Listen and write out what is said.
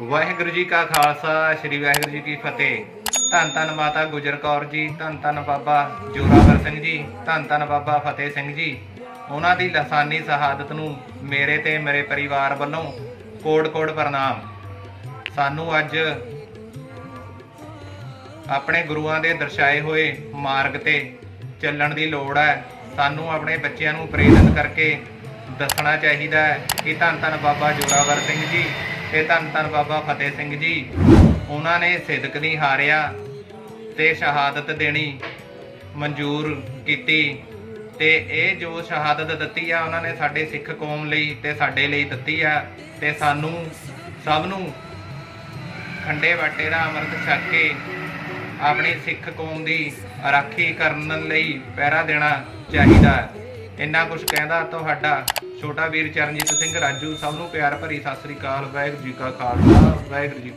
ਵਾਹਿਗੁਰੂ ਜੀ ਕਾ ਖਾਲਸਾ, ਸ੍ਰੀ ਵਾਹਿਗੁਰੂ ਜੀ ਕੀ ਫਤਿਹ। ਧੰਨ ਧੰਨ ਮਾਤਾ ਗੁਜਰ ਕੌਰ ਜੀ, ਧੰਨ ਧੰਨ ਬਾਬਾ ਜੋਰਾਵਰ ਸਿੰਘ ਜੀ, ਧੰਨ ਧੰਨ ਬਾਬਾ ਫਤਿਹ ਸਿੰਘ ਜੀ। ਉਹਨਾਂ ਦੀ ਲਸਾਨੀ ਸ਼ਹਾਦਤ ਨੂੰ ਮੇਰੇ ਤੇ ਮੇਰੇ ਪਰਿਵਾਰ ਵੱਲੋਂ ਕੋਟ ਕੋਟ ਪ੍ਰਣਾਮ। ਸਾਨੂੰ ਅੱਜ ਆਪਣੇ ਗੁਰੂਆਂ ਦੇ ਦਰਸਾਏ ਹੋਏ ਮਾਰਗ ਤੇ ਚੱਲਣ ਦੀ ਲੋੜ ਹੈ। ਸਾਨੂੰ ਆਪਣੇ ਬੱਚਿਆਂ ਨੂੰ ਪ੍ਰੇਰਿਤ ਕਰਕੇ ਦੱਸਣਾ ਚਾਹੀਦਾ ਹੈ ਕਿ ਧੰਨ ਧੰਨ ਬਾਬਾ ਜੋਰਾਵਰ ਸਿੰਘ ਜੀ ਤੇ ਧੰਨ ਧੰਨ ਬਾਬਾ ਫਤਿਹ ਸਿੰਘ ਜੀ ਉਹਨਾਂ ਨੇ ਸਿਦਕ ਨਹੀਂ ਹਾਰਿਆ ਤੇ ਸ਼ਹਾਦਤ ਦੇਣੀ ਮਨਜ਼ੂਰ ਕੀਤੀ ਤੇ ਇਹ ਜੋ ਸ਼ਹਾਦਤ ਦਿੱਤੀ ਆ, ਉਹਨਾਂ ਨੇ ਸਾਡੇ ਸਿੱਖ ਕੌਮ ਲਈ ਤੇ ਸਾਡੇ ਲਈ ਦਿੱਤੀ ਆ ਤੇ ਸਾਨੂੰ ਸਭ ਨੂੰ ਖੰਡੇ ਵਾਟੇ ਦਾ ਅੰਮ੍ਰਿਤ ਛਕ ਕੇ ਆਪਣੀ ਸਿੱਖ ਕੌਮ ਦੀ ਰਾਖੀ ਕਰਨ ਲਈ ਪਹਿਰਾ ਦੇਣਾ ਚਾਹੀਦਾ ਹੈ। ਇੰਨਾ ਕੁਝ ਕਹਿੰਦਾ ਤੁਹਾਡਾ ਛੋਟਾ ਵੀਰ ਚਰਨਜੀਤ ਸਿੰਘ ਰਾਜੂ, ਸਭ ਨੂੰ ਪਿਆਰ ਭਰੀ ਸਤਿ ਸ੍ਰੀ ਅਕਾਲ, ਵਾਹਿਗੁਰੂ ਜੀ ਕਾ ਖਾਲਸਾ, ਵਾਹਿਗੁਰੂ ਜੀ